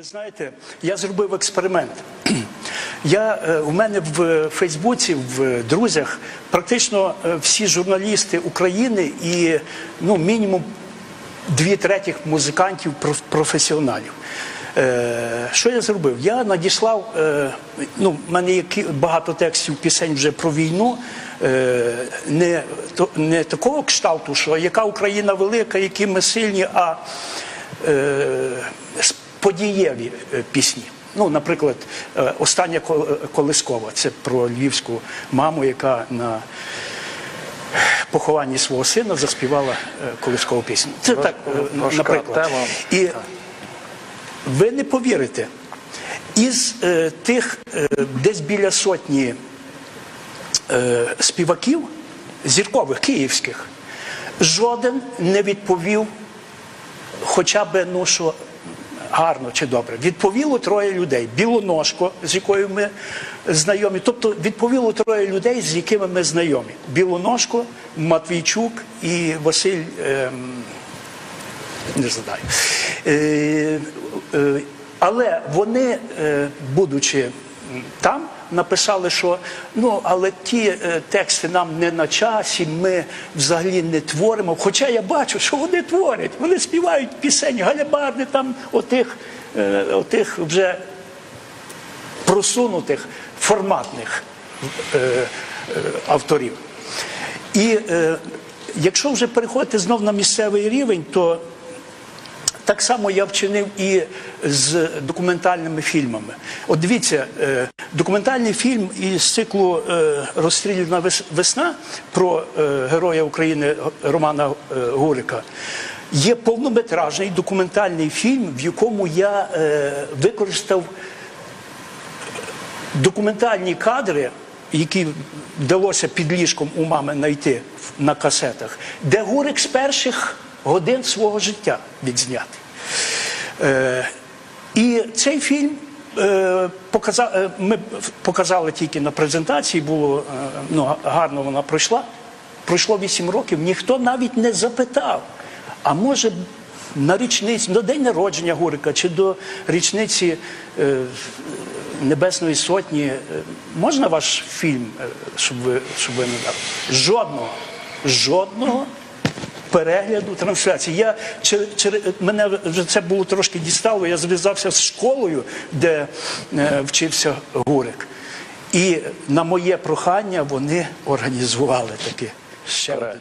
Ви знаєте, я зробив експеримент. Я, е, у мене в Фейсбуці, в друзях, практично е, всі журналісти України і ну, мінімум дві третіх музикантів професіоналів. Е, що я зробив? Я надіслав, е, ну, в мене є багато текстів пісень вже про війну, е, не, то, не такого кшталту, що яка Україна велика, які ми сильні, а е, подієві е, пісні. Ну, наприклад, е, остання е, Колискова це про львівську маму, яка на похованні свого сина заспівала колискову пісню. Це так, наприклад. І ви не повірите, із тих десь біля сотні співаків, зіркових київських, жоден не відповів хоча б ну що гарно чи добре. Відповіло троє людей. Білоножко, з якою ми знайомі. Тобто відповіло троє людей, з якими ми знайомі. Білоножко, Матвійчук і Василь. ем, не згадаю. Е, е, але вони, е, будучи там, написали, що ну, але ті е, тексти нам не на часі, ми взагалі не творимо. Хоча я бачу, що вони творять, вони співають пісень, галябарди там отих, е, отих вже просунутих форматних е, е, авторів. І е, якщо вже переходити знов на місцевий рівень, то так само я вчинив і з документальними фільмами. От дивіться, е, документальний фільм із циклу е, Розстріляна вес- весна про е, героя України Романа Гурика. Є повнометражний документальний фільм, в якому я використав документальні кадри, які вдалося під ліжком у мами знайти на касетах, де Гурик з перших годин свого життя відзнятий. Е, і цей фільм е, показа, е, ми показали тільки на презентації, було е, ну, гарно вона пройшла. Пройшло 8 років, ніхто навіть не запитав. А може на річницю, до день народження Гурика чи до річниці е, Небесної Сотні, е, можна ваш фільм, е, щоб ви, щоб ви не дали? Жодного. Жодного перегляду трансляції. Я чер- чер- мене вже це було трошки дістало. Я зв'язався з школою, де е, вчився Гурик. І на моє прохання вони організували таке ще один